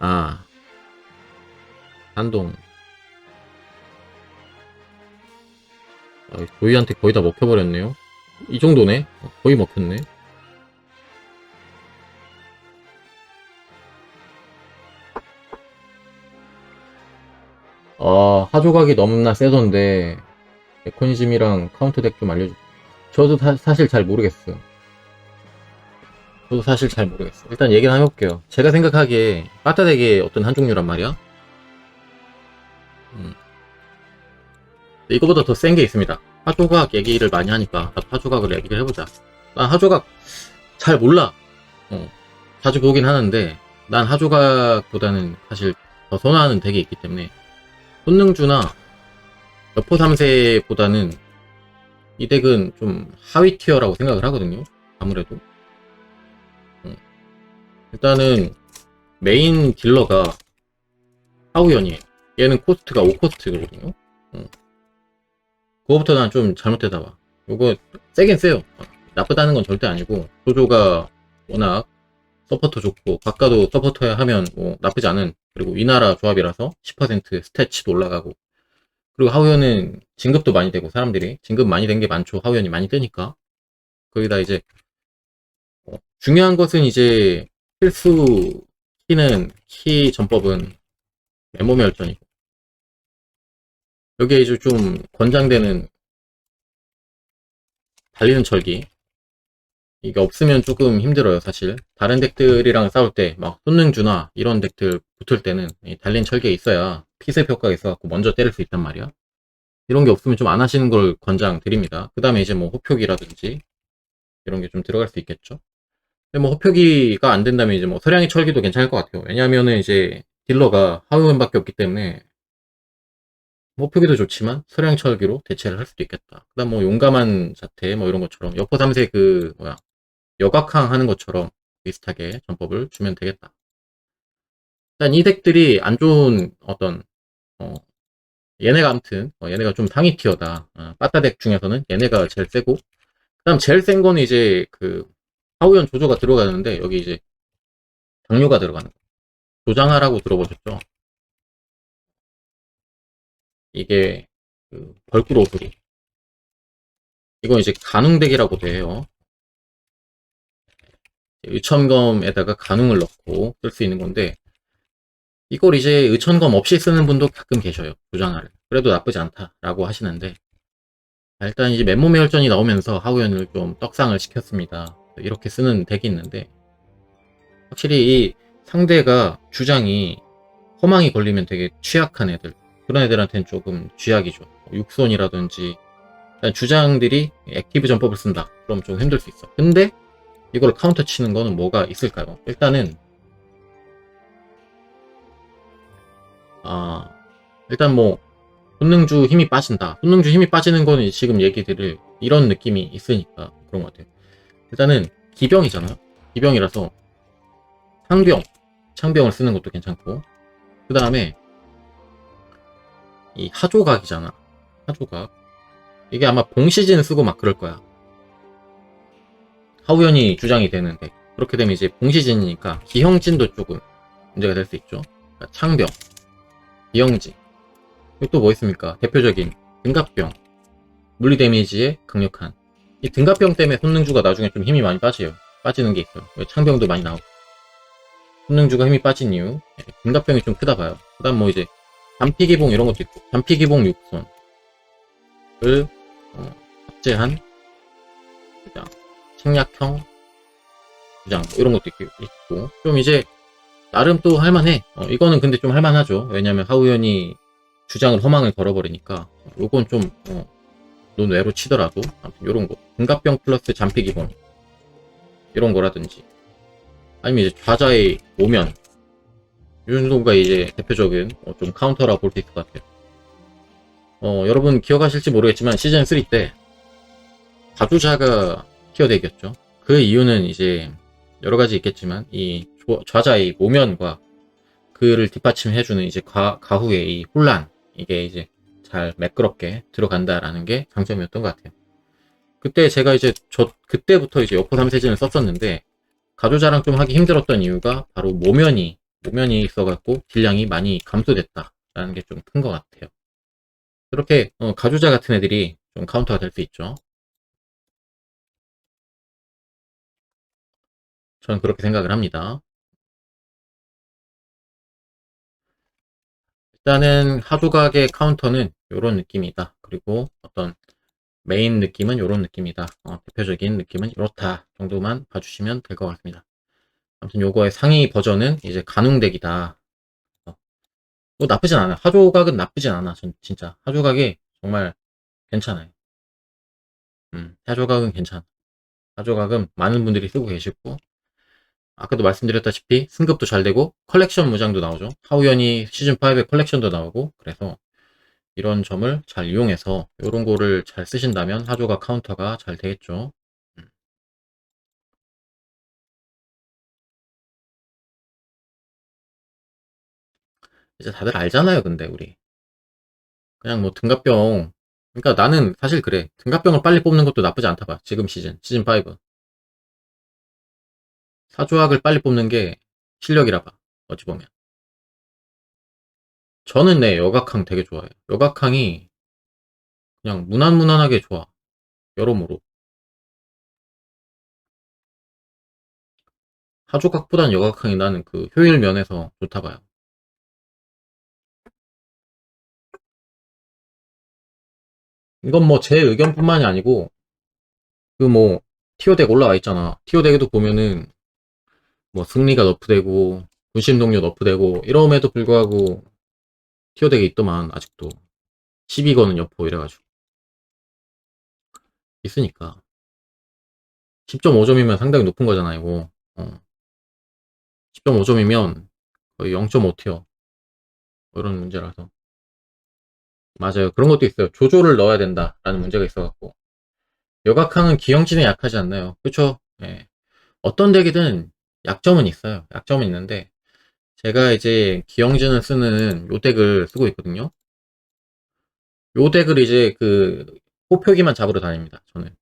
아. 한동. 아, 조이한테 거의 다 먹혀버렸네요. 이 정도네? 어, 거의 먹혔네. 아, 하조각이 너무나 세던데, 메커니즘이랑 카운터 덱 좀 알려줘. 저도 사, 사실 잘 모르겠어요. 저도 사실 잘 모르겠어요. 일단 얘기를 한번 해볼게요. 제가 생각하기에, 빠따 덱의 어떤 한 종류란 말이야. 음. 이거보다 더 센 게 있습니다. 하조각 얘기를 많이 하니까, 하조각을 얘기를 해보자. 난 하조각 잘 몰라. 어, 자주 보긴 하는데, 난 하조각보다는 사실 더 선호하는 덱이 있기 때문에, 손능주나 여포 3세보다는 이 덱은 좀 하위 티어라고 생각을 하거든요. 아무래도. 음. 일단은 메인 딜러가 하우연이에요. 얘는 코스트가 5코스트거든요. 음. 그거부터 난 좀 잘못되다 봐. 요거 세긴 세요. 나쁘다는 건 절대 아니고 조조가 워낙 서포터 좋고 바꿔도 서포터야 하면 뭐 나쁘지 않은 그리고 위나라 조합이라서 10% 스태치도 올라가고 그리고 하우연은 진급도 많이 되고 사람들이 진급 많이 된 게 많죠 하우연이 많이 뜨니까 거기다 이제 어, 중요한 것은 이제 필수 키는 키 전법은 메모리 혈전이고 여기에 이제 좀 권장되는 달리는 철기 이게 없으면 조금 힘들어요, 사실. 다른 덱들이랑 싸울 때, 막, 손능주나 이런 덱들 붙을 때는, 이 달린 철기가 있어야 피습 효과가 있어갖고 먼저 때릴 수 있단 말이야. 이런 게 없으면 좀 안 하시는 걸 권장 드립니다. 그 다음에 이제 뭐, 호표기라든지, 이런 게 좀 들어갈 수 있겠죠. 근데 뭐, 호표기가 안 된다면 이제 뭐, 서량의 철기도 괜찮을 것 같아요. 왜냐하면은 이제, 딜러가 하우연밖에 없기 때문에, 호표기도 좋지만, 서량 철기로 대체를 할 수도 있겠다. 그 다음 뭐, 용감한 자태, 뭐 이런 것처럼, 여포 3세 그, 뭐야, 여각항 하는 것처럼 비슷하게 전법을 주면 되겠다. 일단 이 덱들이 안 좋은 어떤 어, 얘네가 아무튼 어, 얘네가 좀 상위 티어다. 어, 빠따 덱 중에서는 얘네가 제일 세고 그다음 제일 센 거는 이제 그 하우연 조조가 들어가는데 여기 이제 당뇨가 들어가는 거. 조장하라고 들어보셨죠? 이게 그 벌꿀 오소리. 이건 이제 가능덱이라고도 해요. 의천검에다가 간웅을 넣고 쓸 수 있는 건데 이걸 이제 의천검 없이 쓰는 분도 가끔 계셔요 조장하를 그래도 나쁘지 않다라고 하시는데 일단 이제 맨몸의 혈전이 나오면서 하우연을 좀 떡상을 시켰습니다 이렇게 쓰는 덱이 있는데 확실히 이 상대가 주장이 허망이 걸리면 되게 취약한 애들 그런 애들한테는 조금 쥐약이죠 육손이라든지 주장들이 액티브 전법을 쓴다 그럼 좀 힘들 수 있어 근데 이걸 카운터 치는 거는 뭐가 있을까요? 일단은 아 일단 뭐 손능주 힘이 빠진다. 손능주 힘이 빠지는 거는 지금 얘기 드릴 이런 느낌이 있으니까 그런 것 같아요. 일단은 기병이잖아요. 기병이라서 상병, 창병을 쓰는 것도 괜찮고 그 다음에 이 하조각이잖아. 하조각 이게 아마 봉시진 쓰고 막 그럴 거야. 하우연이 주장이 되는데 그렇게 되면 이제 봉시진이니까 기형진도 조금 문제가 될 수 있죠. 그러니까 창병, 기형진 또 뭐 있습니까? 대표적인 등갑병, 물리 데미지에 강력한 이 등갑병 때문에 손능주가 나중에 좀 힘이 많이 빠져요. 빠지는 게 있어요. 창병도 많이 나오고 손능주가 힘이 빠진 이유 예, 등갑병이 좀 크다 봐요. 그 다음 뭐 이제 단피기봉 이런 것도 있고 단피기봉 6손을 어, 합제한 그냥 생략형 주장 뭐 이런 것도 있고 좀 이제 나름 또 할만해 어, 이거는 근데 좀 할만하죠 왜냐면 하우연이 주장을 허망을 걸어버리니까 요건 좀 어, 논외로 치더라도 아무튼 요런 거. 등갑병 플러스 잠피 기본. 이런 거라든지. 아니면 이제 좌자의 오면 이 정도가 이제 대표적인 어, 좀 카운터라 볼 수 있을 것 같아요. 어, 여러분 기억하실지 모르겠지만 시즌 3때 가주자가 티어덱이었죠. 그 이유는 이제 여러 가지 있겠지만 이 좌자의 모면과 그를 뒷받침해주는 이제 가, 가후의 이 혼란. 이게 이제 잘 매끄럽게 들어간다라는 게 장점이었던 것 같아요. 그때 제가 이제 저 그때부터 이제 여포 3세진을 썼었는데 가조자랑 좀 하기 힘들었던 이유가 바로 모면이 모면이 있어갖고 딜량이 많이 감소됐다라는 게 좀 큰 것 같아요. 그렇게 어, 가주자 같은 애들이 좀 카운터가 될 수 있죠. 저는 그렇게 생각을 합니다. 일단은 하조각의 카운터는 이런 느낌이다. 그리고 어떤 메인 느낌은 이런 느낌이다. 어, 대표적인 느낌은 이렇다 정도만 봐주시면 될 것 같습니다. 아무튼 요거의 상위 버전은 이제 가능덱이다. 어, 뭐 나쁘진 않아요. 하조각은 나쁘진 않아. 전 진짜 하조각이 정말 괜찮아요. 음, 하조각은 괜찮아. 하조각은 많은 분들이 쓰고 계시고 아까도 말씀드렸다시피 승급도 잘 되고 컬렉션 무장도 나오죠. 하우연이 시즌5에 컬렉션도 나오고 그래서 이런 점을 잘 이용해서 이런 거를 잘 쓰신다면 하조가 카운터가 잘 되겠죠. 음. 이제 다들 알잖아요, 근데 우리. 그냥 뭐 등갑병. 그러니까 나는 사실 그래. 등갑병을 빨리 뽑는 것도 나쁘지 않다 봐. 지금 시즌, 시즌 5. 사조학을 빨리 뽑는 게 실력이라 봐. 어찌 보면. 저는 내 여각항 되게 좋아해요. 여각항이 그냥 무난무난하게 좋아. 여러모로. 하조각보단 여각항이 나는 그 효율 면에서 좋다 봐요. 이건 뭐 제 의견뿐만이 아니고 그 뭐 티어덱 올라와 있잖아. 티어덱에도 보면은 뭐 승리가 너프되고 군심 동료 너프되고 이럼에도 불구하고 티어덱에 있더만 아직도. 12거는 여포 이래가지고. 있으니까. 10.5점이면 상당히 높은 거잖아 이거. 어. 10.5점이면 거의 0.5티어. 이런 문제라서. 맞아요. 그런 것도 있어요. 조조를 넣어야 된다라는 문제가 있어갖고. 여각항은 기형진에 약하지 않나요? 그쵸? 예. 어떤 덱이든 약점은 있어요. 약점은 있는데 제가 이제 기형진을 쓰는 요 덱을 쓰고 있거든요. 요 덱을 이제 그 호표기만 잡으러 다닙니다 저는.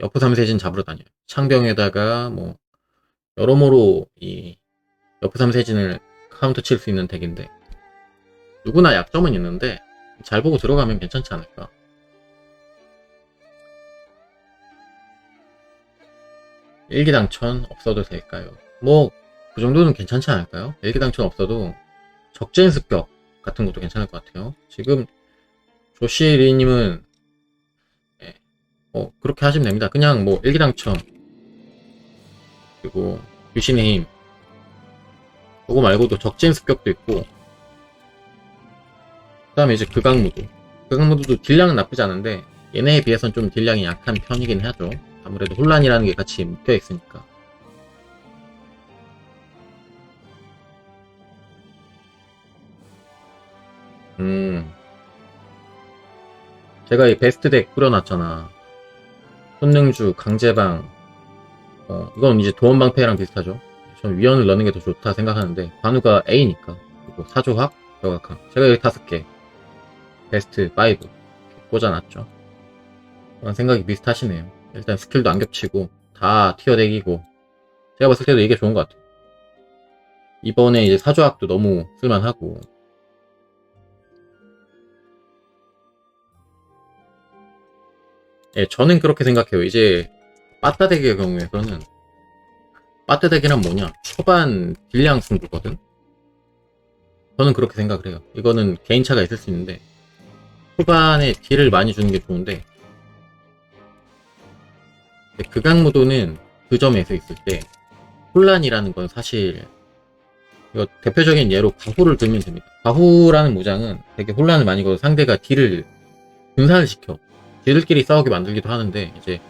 여포 3세진 잡으러 다녀요. 창병에다가 뭐 여러모로 이 여포 3세진을 카운터 칠 수 있는 덱인데 누구나 약점은 있는데 잘 보고 들어가면 괜찮지 않을까. 일기당천 없어도 될까요? 뭐 그 정도는 괜찮지 않을까요? 일기당천 없어도 적재인 습격 같은 것도 괜찮을 것 같아요. 지금 조시 리님은 예, 뭐 그렇게 하시면 됩니다. 그냥 뭐 일기당천 그리고 유신의 힘 그거 말고도 적재인 습격도 있고 그 다음에 이제 극악무도 극악무도도 딜량은 나쁘지 않은데 얘네에 비해선 좀 딜량이 약한 편이긴 하죠. 아무래도 혼란이라는 게 같이 묶여 있으니까. 음. 제가 이 베스트 덱 뿌려놨잖아. 손능주, 강제방. 어, 이건 이제 도원방패랑 비슷하죠. 전 위원을 넣는 게 더 좋다 생각하는데, 관우가 A니까. 그리고 사조합, 여각함. 제가 여기 다섯 개. 베스트 5. 이렇게 꽂아놨죠. 그런 생각이 비슷하시네요. 일단 스킬도 안 겹치고, 다 티어 덱이고, 제가 봤을 때도 이게 좋은 것 같아요. 이번에 이제 사조학도 너무 쓸만하고, 예, 저는 그렇게 생각해요. 이제 빠따덱의 경우에서는 빠따덱이란 뭐냐? 초반 딜량 승부거든. 저는 그렇게 생각을 해요. 이거는 개인차가 있을 수 있는데 초반에 딜을 많이 주는 게 좋은데 극악무도는 그 점에서 있을 때 혼란이라는 건 사실 이거 대표적인 예로 과후를 들면 됩니다. 과후라는 무장은 되게 혼란을 많이 걸어 상대가 딜을 분산을 시켜. 딜들끼리 싸우게 만들기도 하는데 이제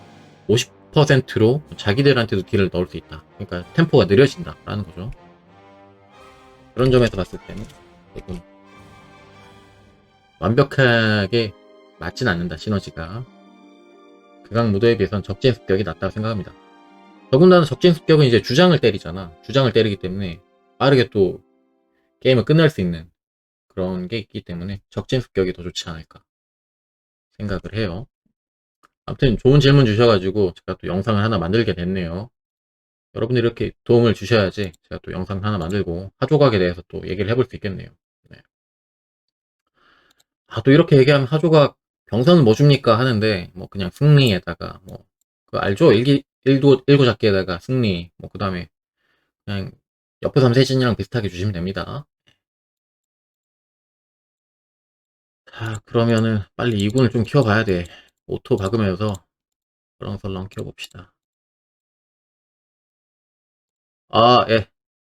50%로 자기들한테도 딜을 넣을 수 있다. 그러니까 템포가 느려진다라는 거죠. 그런 점에서 봤을 때는 조금 완벽하게 맞진 않는다 시너지가 극강 무도에 비해서는 적진 습격이 낫다고 생각합니다. 더군다나 적진 습격은 이제 주장을 때리잖아. 주장을 때리기 때문에 빠르게 또 게임을 끝낼 수 있는 그런 게 있기 때문에 적진 습격이 더 좋지 않을까 생각을 해요. 아무튼 좋은 질문 주셔가지고 제가 또 영상을 하나 만들게 됐네요. 여러분들이 이렇게 도움을 주셔야지 제가 또 영상 하나 만들고 하조각에 대해서 또 얘기를 해볼 수 있겠네요. 네. 아, 또 이렇게 얘기하면 하조각 병선은 뭐 줍니까 하는데 뭐 그냥 승리에다가 뭐 그 알죠? 일기 일도 일고 잡기에다가 승리 뭐 그 다음에 그냥 옆에 삼세진이랑 비슷하게 주시면 됩니다. 자 그러면은 빨리 이군을 좀 키워봐야 돼. 오토 박으면서 설렁설렁 키워봅시다. 아, 예.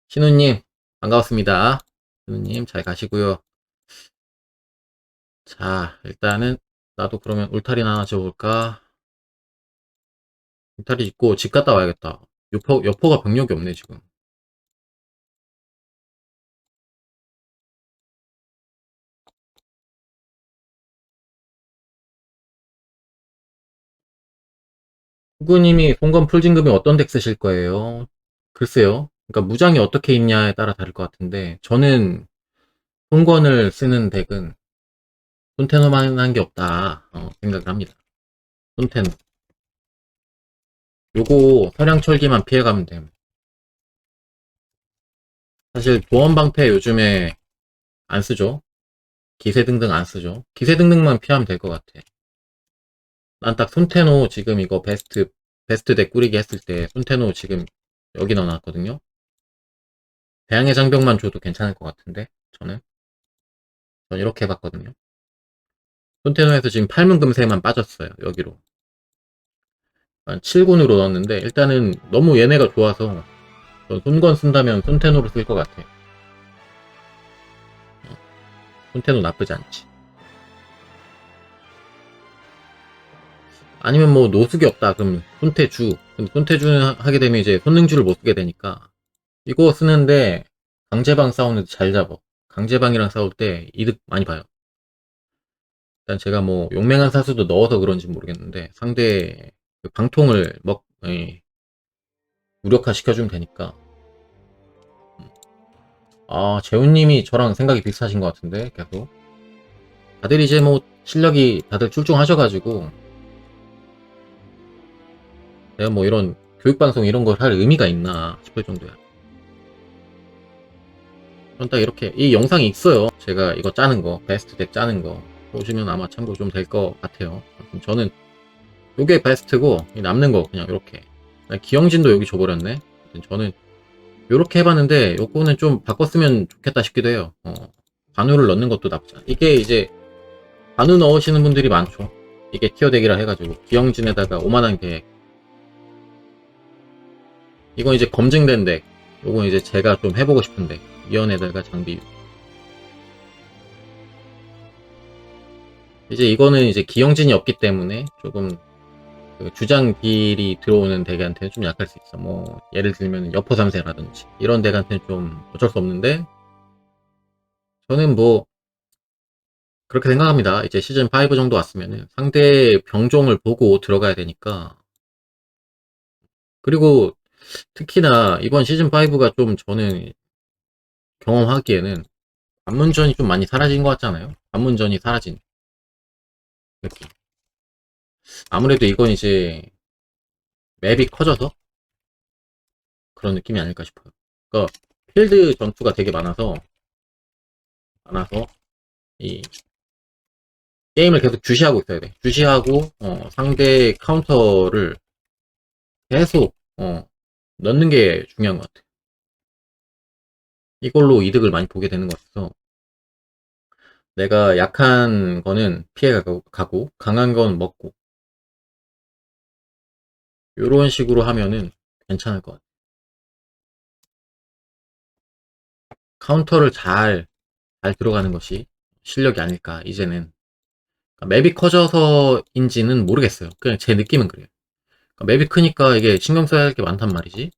신우님, 반갑습니다. 신우님, 잘 가시고요. 자, 일단은, 나도 그러면 울타리나 하나 지어볼까? 울타리 짓고 집 갔다 와야겠다. 여포, 여포가 병력이 없네, 지금. 후구님이 송건 풀진금이 어떤 덱 쓰실 거예요? 글쎄요. 그러니까 무장이 어떻게 있냐에 따라 다를 것 같은데, 저는 송건을 쓰는 덱은 손테노만 한 게 없다, 어, 생각을 합니다. 손테노. 요거 서량철기만 피해가면 됨. 사실 보험방패 요즘에 안 쓰죠. 기세 등등 안 쓰죠. 기세 등등만 피하면 될 것 같아. 난 딱 손테노 지금 이거 베스트 베스트 덱 꾸리기 했을 때 손테노 지금 여기 넣어놨거든요. 대항해 장벽만 줘도 괜찮을 것 같은데 저는 전 이렇게 해봤거든요. 손테노에서 지금 8문 금세만 빠졌어요. 여기로. 7군으로 넣었는데 일단은 너무 얘네가 좋아서 전 손건 쓴다면 손테노로 쓸 것 같아. 어, 손테노 나쁘지 않지. 아니면 뭐 노숙이 없다 그럼 손태주. 근데 손태주는 하게 되면 이제 손능주를 못 쓰게 되니까. 이거 쓰는데 강제방 싸우는데 잘 잡아. 강제방이랑 싸울 때 이득 많이 봐요. 일단 제가 뭐 용맹한 사수도 넣어서 그런지 모르겠는데 상대 그 방통을 먹 예, 무력화 시켜주면 되니까. 음. 아 재훈님이 저랑 생각이 비슷하신 것 같은데 계속. 다들 이제 뭐 실력이 다들 출중하셔가지고 내가 뭐 이런 교육방송 이런 걸 할 의미가 있나 싶을 정도야. 딱 이렇게 이 영상이 있어요. 제가 이거 짜는 거, 베스트 덱 짜는 거 보시면 아마 참고 좀 될 것 같아요. 저는 요게 베스트고 남는 거 그냥 이렇게 기영진도 여기 줘버렸네. 저는 이렇게 해봤는데 요거는 좀 바꿨으면 좋겠다 싶기도 해요. 어, 반우를 넣는 것도 나쁘지 않아. 이게 이제 반우 넣으시는 분들이 많죠. 이게 티어 덱이라 해가지고 기영진에다가 오만한 계획 이건 이제 검증된 덱. 요건 이제 제가 좀 해보고 싶은데. 이연에다가 장비. 이제 이거는 이제 기영진이 없기 때문에 조금 그 주장 딜이 들어오는 덱한테는 좀 약할 수 있어. 뭐, 예를 들면 여포 3세라든지. 이런 덱한테는 좀 어쩔 수 없는데, 저는 뭐, 그렇게 생각합니다. 이제 시즌 5 정도 왔으면은 상대 병종을 보고 들어가야 되니까. 그리고 특히나 이번 시즌5가 좀 저는 경험하기에는 관문전이 좀 많이 사라진 것 같잖아요. 관문전이 사라진 느낌. 아무래도 이건 이제 맵이 커져서 그런 느낌이 아닐까 싶어요. 그러니까 필드 전투가 되게 많아서 많아서 이 게임을 계속 주시하고 있어야 돼. 주시하고 어, 상대 카운터를 계속 어, 넣는 게 중요한 것 같아요. 이걸로 이득을 많이 보게 되는 것 같아서 내가 약한 거는 피해가고 가고 강한 건 먹고 이런 식으로 하면은 괜찮을 것 같아요. 카운터를 잘, 잘 들어가는 것이 실력이 아닐까, 이제는. 그러니까 맵이 커져서인지는 모르겠어요. 그냥 제 느낌은 그래요. 맵이 크니까 이게 신경 써야 할 게 많단 말이지.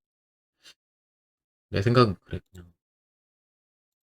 내 생각은 그냥.